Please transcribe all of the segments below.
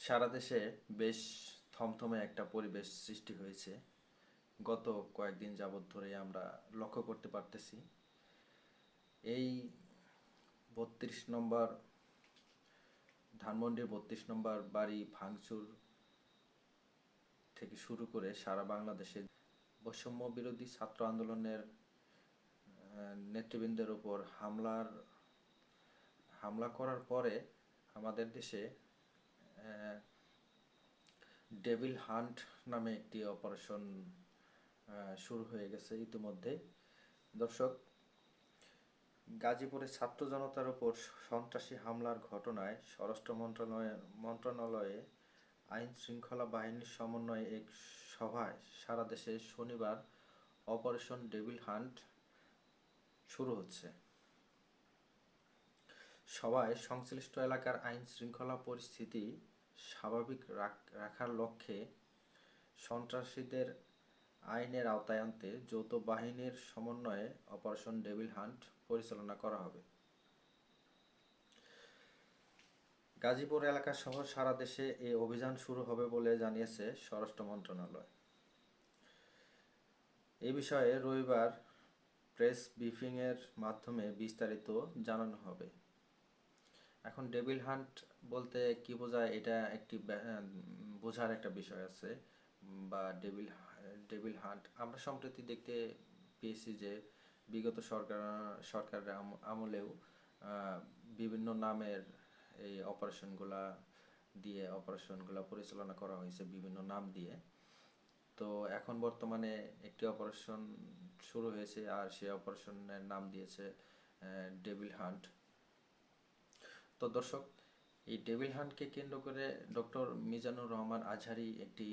সারা দেশে বেশ থমথমে একটা পরিবেশ সৃষ্টি হয়েছে। গত কয়েকদিন যাবৎ ধরে আমরা লক্ষ্য করতে পারতেছি। এই বত্রিশ নম্বর, ধানমন্ডির বত্রিশ নম্বর বাড়ি ভাঙচুর থেকে শুরু করে সারা বাংলাদেশে বৈষম্য বিরোধী ছাত্র আন্দোলনের নেতৃবৃন্দের উপর হামলার, হামলা করার পরে আমাদের দেশে ডেভিল হান্ট নামে একটি অপারেশন শুরু হয়ে গেছে ইতিমধ্যে। দর্শক, গাজীপুরে ছাত্র জনতার উপর সন্ত্রাসী হামলার ঘটনায় স্বরাষ্ট্র মন্ত্রণালয়ে মন্ত্রণালয়ে আইন শৃঙ্খলা বাহিনীর সমন্বয়ে এক সভায় সারা দেশে শনিবার অপারেশন ডেভিল হান্ট শুরু হচ্ছে। সবাই সংশ্লিষ্ট এলাকার আইন শৃঙ্খলা পরিস্থিতি স্বাভাবিক রাখার লক্ষ্যে সন্ত্রাসীদের আইনের আওতায় আনতে যৌথ বাহিনীর সমন্বয়ে অপারেশন ডেভিল হান্ট পরিচালনা করা হবে। গাজীপুর এলাকা সহ সারা দেশে এই অভিযান শুরু হবে বলে জানিয়েছে স্বরাষ্ট্র মন্ত্রণালয়। এ বিষয়ে রবিবার প্রেস ব্রিফিংয়ের মাধ্যমে বিস্তারিত জানানো হবে। এখন ডেভিল হান্ট বলতে কি বোঝায়? এটা একটি বোঝার একটা বিষয় আছে। বা ডেভিল ডেভিল হান্ট আমরা সম্প্রতি দেখতে পেয়েছি যে বিগত সরকার, সরকারের আম- আমলেও বিভিন্ন নামের এই অপারেশনগুলা দিয়ে, অপারেশনগুলা পরিচালনা করা হয়েছে বিভিন্ন নাম দিয়ে। তো এখন বর্তমানে একটি অপারেশন শুরু হয়েছে আর সেই অপারেশনের নাম দিয়েছে ডেভিল হান্ট তো দর্শক, এই ডেভিল হান্টকে কেন্দ্র করে ডক্টর মিজানুর রহমান আজহারি একটি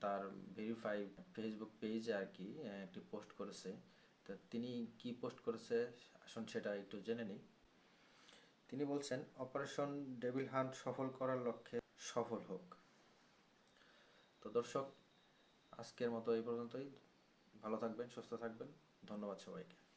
তার ভেরিফাই ফেসবুক পেজে আর কি একটি পোস্ট করেছে। তো তিনি কি পোস্ট করেছে? আসুন সেটা একটু জেনে নিই। তিনি বলছেন অপারেশন ডেভিল হান্ট সফল করার লক্ষ্যে সফল হোক। তো দর্শক, আজকের মতো এই পর্যন্তই। ভালো থাকবেন, সুস্থ থাকবেন। ধন্যবাদ সবাইকে।